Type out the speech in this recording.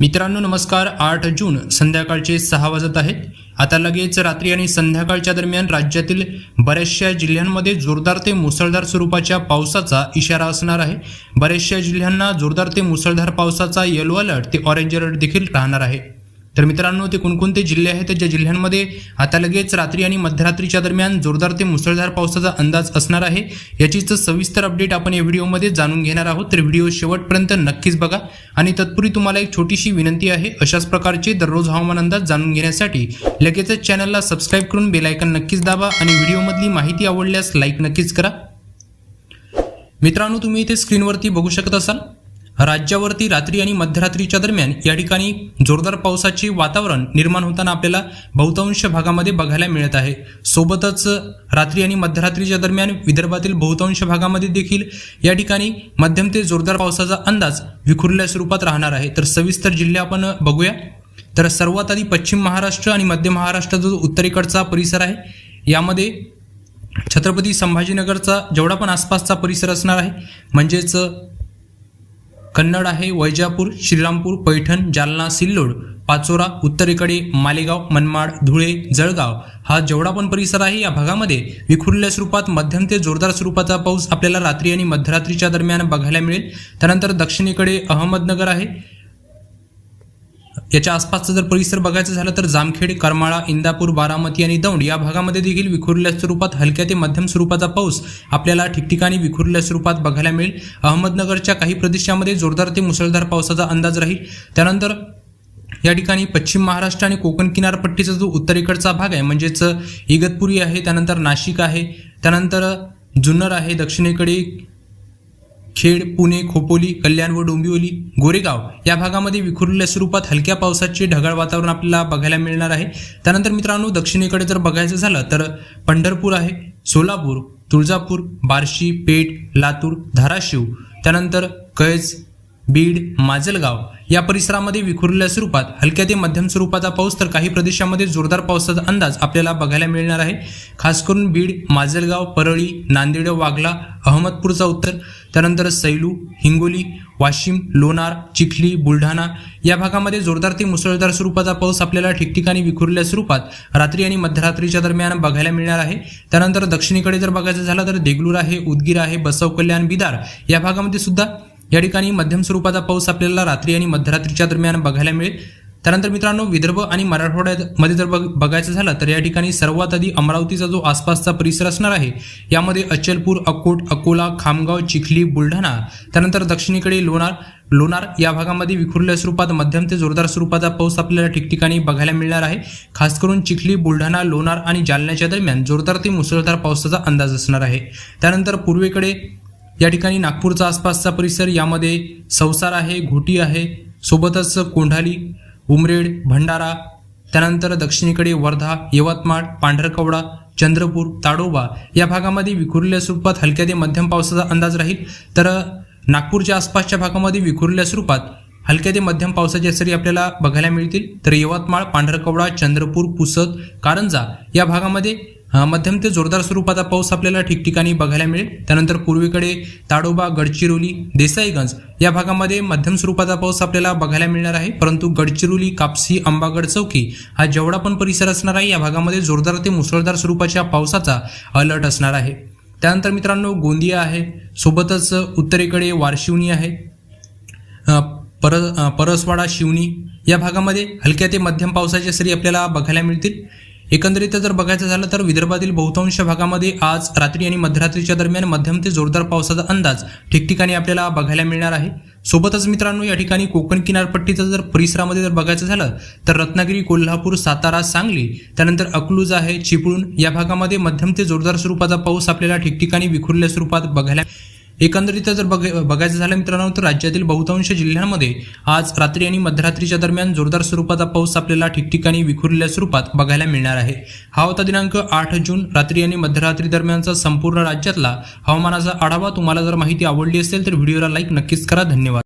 मित्रांनो नमस्कार. आठ जून संध्याकाळचे सहा वाजत आहेत. आता लगेच रात्री आणि संध्याकाळच्या दरम्यान राज्यातील बऱ्याचशा जिल्ह्यांमध्ये जोरदार ते मुसळधार स्वरूपाच्या पावसाचा इशारा असणार आहे. बऱ्याचशा जिल्ह्यांना जोरदार ते मुसळधार पावसाचा येलो अलर्ट ते ऑरेंज अलर्ट देखील राहणार आहे. तर मित्रांनो ते कोणकोणते जिल्हे आहेत? ज्या जिल्ह्यांमध्ये आता लगेच रात्री आणि मध्यरात्रीच्या दरम्यान जोरदार ते मुसळधार पावसाचा अंदाज असणार आहे याचीच सविस्तर अपडेट आपण या व्हिडिओमध्ये जाणून घेणार आहोत. तर व्हिडिओ शेवटपर्यंत नक्कीच बघा. आणि तत्पूर्वी तुम्हाला एक छोटीशी विनंती आहे अशाच प्रकारचे दररोज हवामान अंदाज जाणून घेण्यासाठी लगेचच चॅनलला सबस्क्राईब करून बेलायकन नक्कीच दाबा आणि व्हिडिओमधली माहिती आवडल्यास लाईक नक्कीच करा. मित्रांनो तुम्ही इथे स्क्रीनवरती बघू शकत असाल. राज्यावरती रात्री आणि मध्यरात्रीच्या दरम्यान या ठिकाणी जोरदार पावसाचे वातावरण निर्माण होताना आपल्याला बहुतांश भागामध्ये बघायला मिळत आहे. सोबतच रात्री आणि मध्यरात्रीच्या दरम्यान विदर्भातील बहुतांश भागामध्ये देखील या ठिकाणी मध्यम ते जोरदार पावसाचा अंदाज विखुरल्या स्वरूपात राहणार आहे. तर सविस्तर जिल्हे आपण बघूया. तर सर्वात आधी पश्चिम महाराष्ट्र आणि मध्य महाराष्ट्र जो उत्तरेकडचा परिसर आहे यामध्ये छत्रपती संभाजीनगरचा जेवढा पण आसपासचा परिसर असणार आहे म्हणजेच कन्नड आहे वैजापूर श्रीरामपूर पैठण जालना सिल्लोड पाचोरा उत्तरेकडे मालेगाव मनमाड धुळे जळगाव. हा जेवढा पण परिसर आहे या भागामध्ये विखुरल्या स्वरूपात मध्यम ते जोरदार स्वरूपाचा पाऊस आपल्याला रात्री आणि मध्यरात्रीच्या दरम्यान बघायला मिळेल. त्यानंतर दक्षिणेकडे अहमदनगर आहे. याच्या आसपासचा जर परिसर बघायचं झालं तर जामखेड करमाळा इंदापूर बारामती आणि दौंड या भागामध्ये देखील विखुरल्या स्वरूपात हलक्या ते मध्यम स्वरूपाचा पाऊस आपल्याला ठिकठिकाणी विखुरल्या स्वरूपात बघायला मिळेल. अहमदनगरच्या काही प्रदेशामध्ये जोरदार ते मुसळधार पावसाचा अंदाज राहील. त्यानंतर या ठिकाणी पश्चिम महाराष्ट्र आणि कोकण किनारपट्टीचा जो उत्तरेकडचा भाग आहे म्हणजेच इगतपुरी आहे त्यानंतर नाशिक आहे त्यानंतर जुन्नर आहे दक्षिणेकडे खेड पुणे खोपोली कल्याण व डोंबिवली गोरेगाव या भागामध्ये विखुरलेल्या स्वरूपात हलक्या पावसाचे ढगाळ वातावरण आपल्याला बघायला मिळणार आहे. त्यानंतर मित्रांनो दक्षिणेकडे जर बघायचं झालं तर पंढरपूर आहे सोलापूर तुळजापूर बार्शी पेठ लातूर धाराशिव. त्यानंतर कैज बीड माजलगाव या परिसरामध्ये विखुरलेल्या स्वरूपात हलक्या ते मध्यम स्वरूपाचा पाऊस तर काही प्रदेशामध्ये जोरदार पावसाचा अंदाज आपल्याला बघायला मिळणार आहे. खास करून बीड माजलगाव परळी नांदेड वाघला अहमदपूरचा उत्तर त्यानंतर सैलू हिंगोली वाशिम लोणार चिखली बुलढाणा या भागामध्ये जोरदार ते मुसळधार स्वरूपाचा पाऊस आपल्याला ठिकठिकाणी विखुरल्या स्वरूपात रात्री आणि मध्यरात्रीच्या दरम्यान बघायला मिळणार आहे. त्यानंतर दक्षिणेकडे जर बघायचं झालं तर देगलूर आहे उदगीर आहे बसव कल्याण बिदार या भागामध्ये सुद्धा या ठिकाणी मध्यम स्वरूपाचा पाऊस आपल्याला रात्री आणि मध्यरात्रीच्या दरम्यान बघायला मिळेल. त्यानंतर मित्रांनो विदर्भ आणि मराठवाड्यामध्ये जर बघ बघायचं झालं तर या ठिकाणी सर्वात आधी अमरावतीचा जो आसपासचा परिसर असणार आहे यामध्ये अचलपूर अकोट अकोला खामगाव चिखली बुलढाणा त्यानंतर दक्षिणेकडे लोणार लोणार या भागामध्ये विखुरल्या स्वरूपात मध्यम ते जोरदार स्वरूपाचा पाऊस आपल्याला ठिकठिकाणी बघायला मिळणार आहे. खास करून चिखली बुलढाणा लोणार आणि जालन्याच्या दरम्यान जोरदार ते मुसळधार पावसाचा अंदाज असणार आहे. त्यानंतर पूर्वेकडे या ठिकाणी नागपूरचा आसपासचा परिसर यामध्ये संसार आहे घोटी आहे सोबतच कोंढाली उमरेड भंडारा त्यानंतर दक्षिणेकडे वर्धा यवतमाळ पांढरकवडा चंद्रपूर ताडोबा या भागामध्ये विखुरलेल्या स्वरूपात हलक्या ते मध्यम पावसाचा अंदाज राहील. तर नागपूरच्या आसपासच्या भागामध्ये विखुरलेल्या स्वरूपात हलक्या ते मध्यम पावसाच्या सरी आपल्याला बघायला मिळतील. तर यवतमाळ पांढरकवडा चंद्रपूर पुसद कारंजा या भागामध्ये मध्यम ते जोरदार स्वरूपाचा पाऊस आपल्याला ठिकठिकाणी बघायला मिळेल. त्यानंतर पूर्वेकडे ताडोबा गडचिरोली देसाईगंज या भागामध्ये मध्यम स्वरूपाचा पाऊस आपल्याला बघायला मिळणार आहे. परंतु गडचिरोली कापसी अंबागड चौकी हा जेवढा पण परिसर असणार आहे या भागामध्ये जोरदार ते मुसळधार स्वरूपाच्या पावसाचा अलर्ट असणार आहे. त्यानंतर मित्रांनो गोंदिया आहे. सोबतच उत्तरेकडे वारशिवनी आहे. पर परसवाडा शिवनी या भागामध्ये हलक्या ते मध्यम पावसाच्या सरी आपल्याला बघायला मिळतील. एकंदरीत जर बघायचं झालं तर विदर्भातील बहुतांश भागामध्ये आज रात्री आणि मध्यरात्रीच्या दरम्यान मध्यम ते जोरदार पावसाचा अंदाज ठिकठिकाणी आपल्याला बघायला मिळणार आहे. सोबतच मित्रांनो या ठिकाणी कोकण किनारपट्टीचा जर परिसरामध्ये जर बघायचं झालं तर रत्नागिरी कोल्हापूर सातारा सांगली त्यानंतर अकलूज आहे चिपळूण या भागामध्ये मध्यम ते जोरदार स्वरूपाचा पाऊस आपल्याला ठिकठिकाणी विखुरल्या स्वरूपात बघायला एकंदरीत जर बघ बघायचं झालं मित्रांनो तर राज्यातील बहुतांश जिल्ह्यांमध्ये आज रात्री आणि मध्यरात्रीच्या दरम्यान जोरदार स्वरूपाचा पाऊस आपल्याला ठिकठिकाणी विखुरलेल्या स्वरूपात बघायला मिळणार आहे. हा होता दिनांक आठ जून. रात्री आणि मध्यरात्री दरम्यानचा संपूर्ण राज्यातला हवामानाचा आढावा. तुम्हाला जर माहिती आवडली असेल तर व्हिडिओला लाईक नक्कीच करा. धन्यवाद.